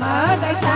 mở cái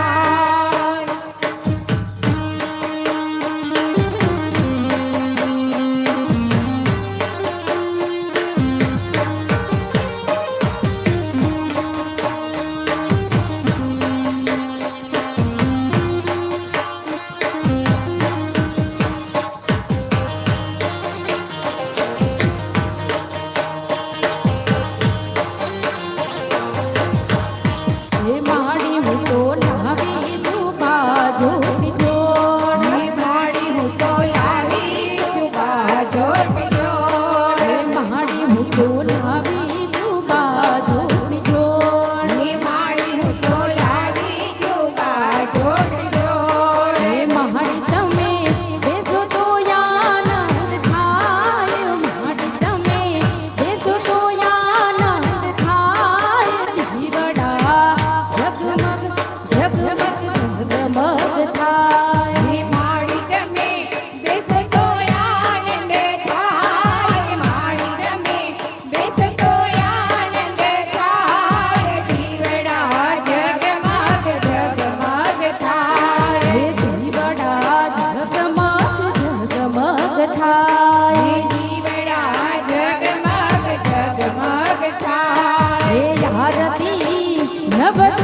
Bharti नव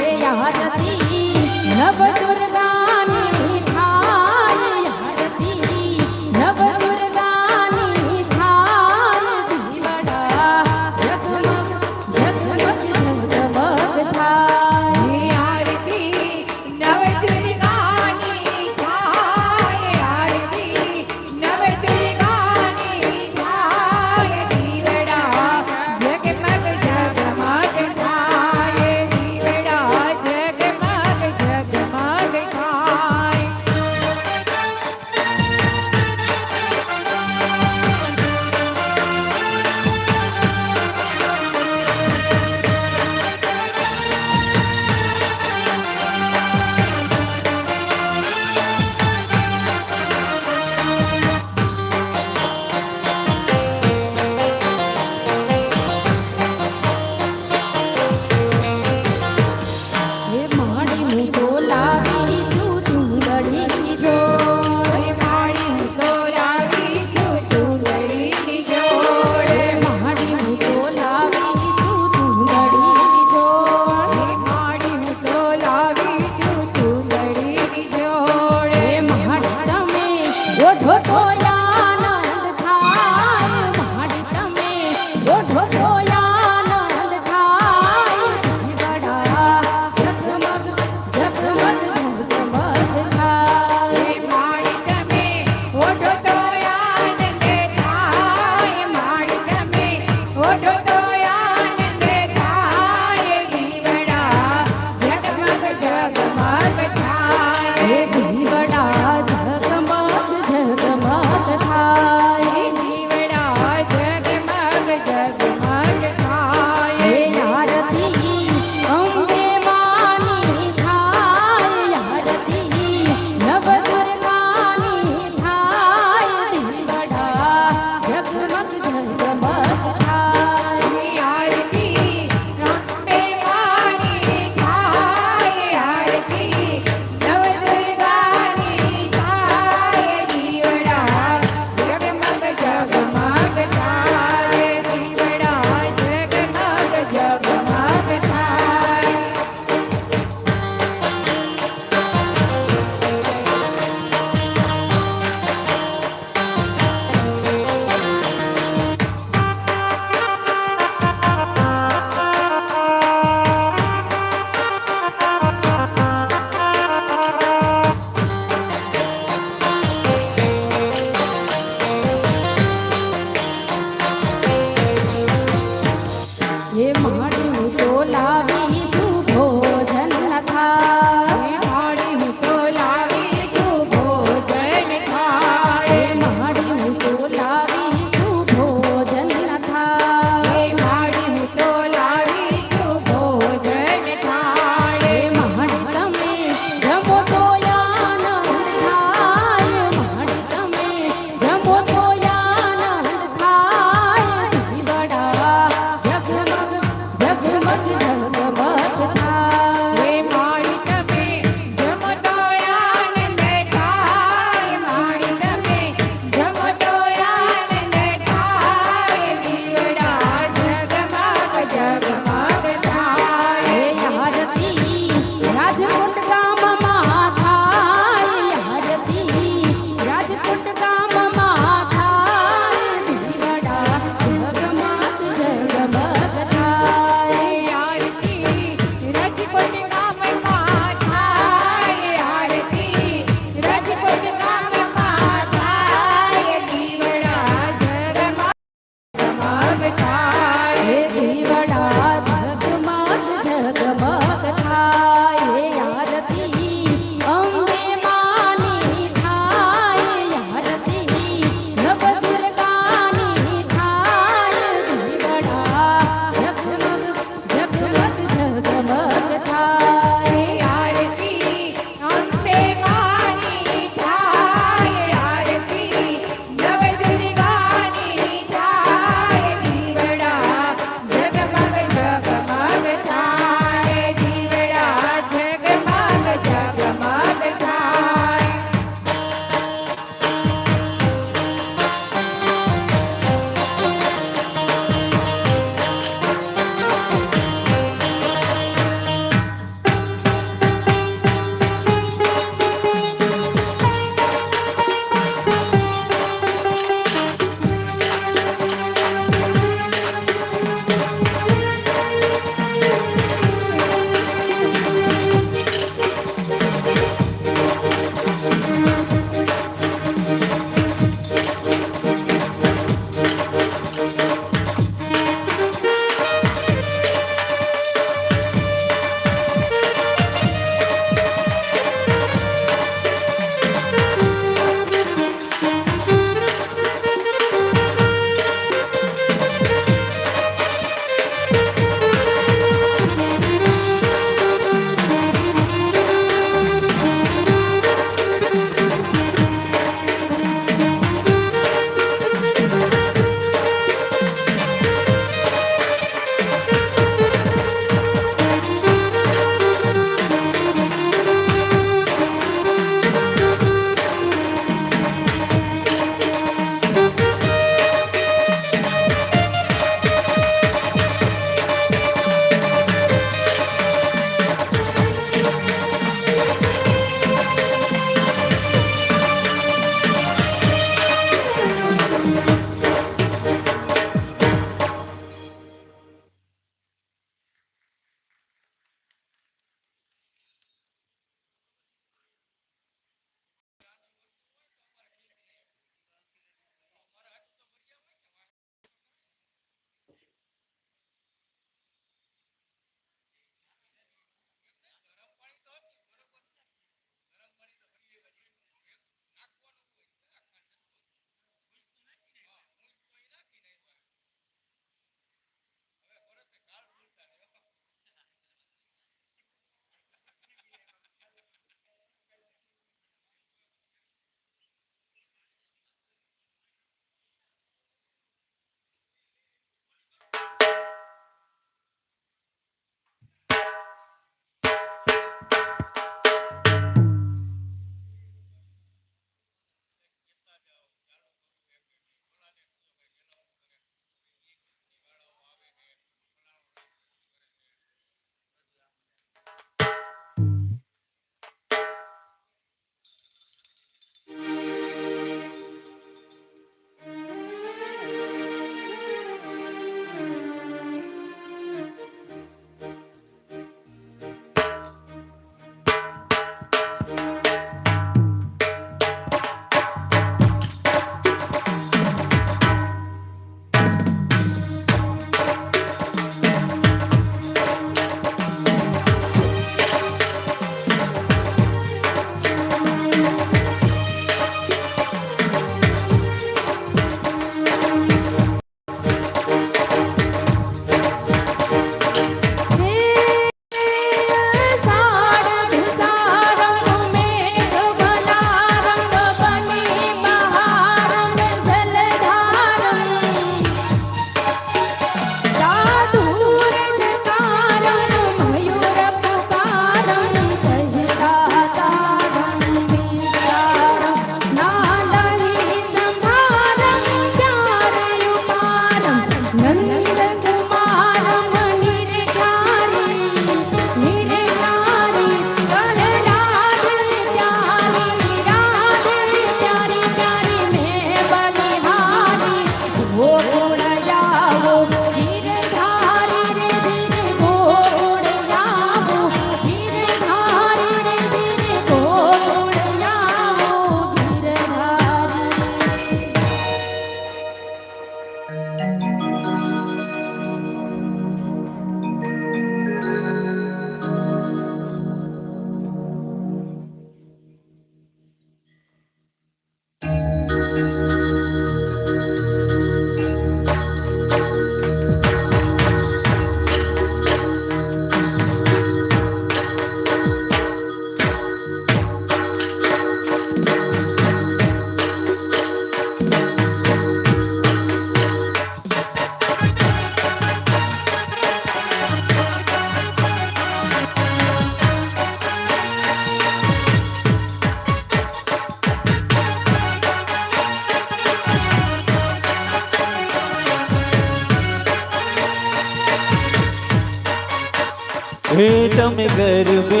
હે તમે ગરબે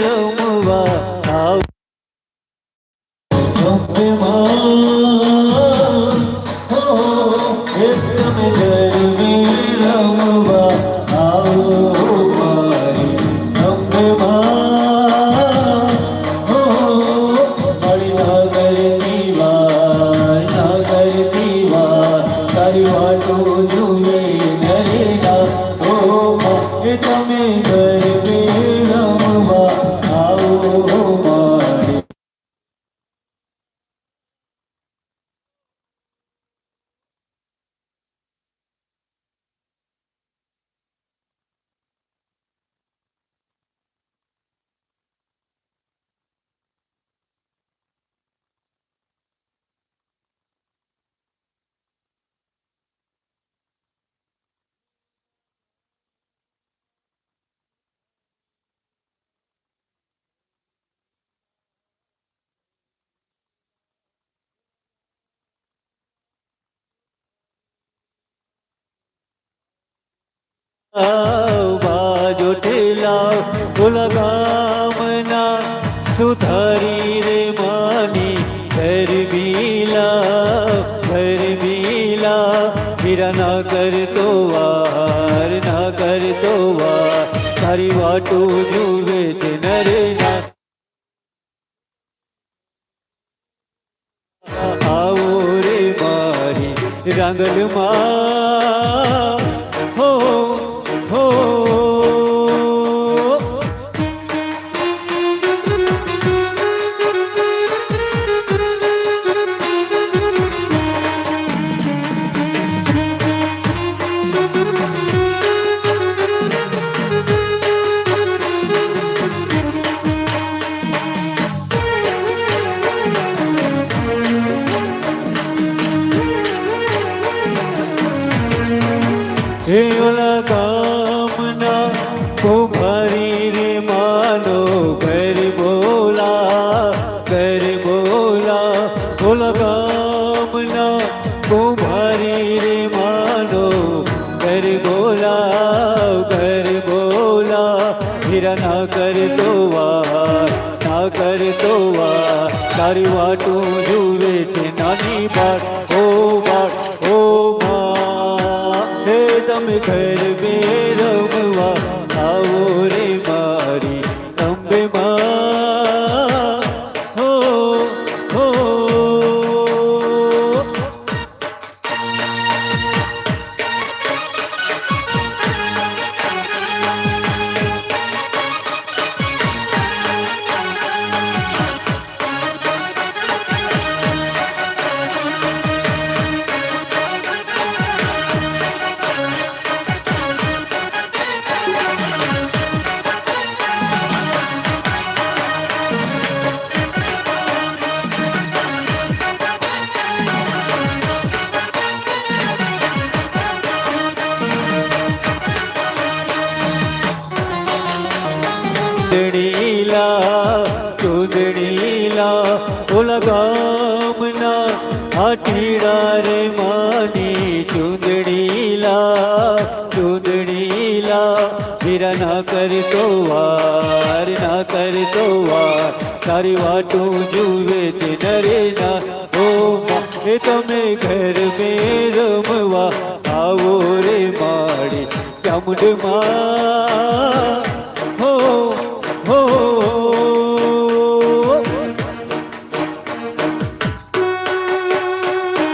રમવા આવો બાજો ઠેલા ઓલા ગામના સુધારી રે માની ઘર બીલા ઘર બીલા હીરા ના કરતો વાર ના કરતો વાર તારી વાટો જુએ છે નરેના આવો રે મારી રંગલમાં તમે ઘર બે રમવા આવો રે ચૂંદડીલા ચૂંદડીલા, ઓલા ગામના આટીડા રે માની ચૂંદડીલા ચૂંદડીલા, હીરા ના કરતો વાર, ના કરતો વાર, તારી વાટું જુએ તે નરેના, ઓ એ તમે ઘર મે રમવા આવો રે માડી ચામુંડમાં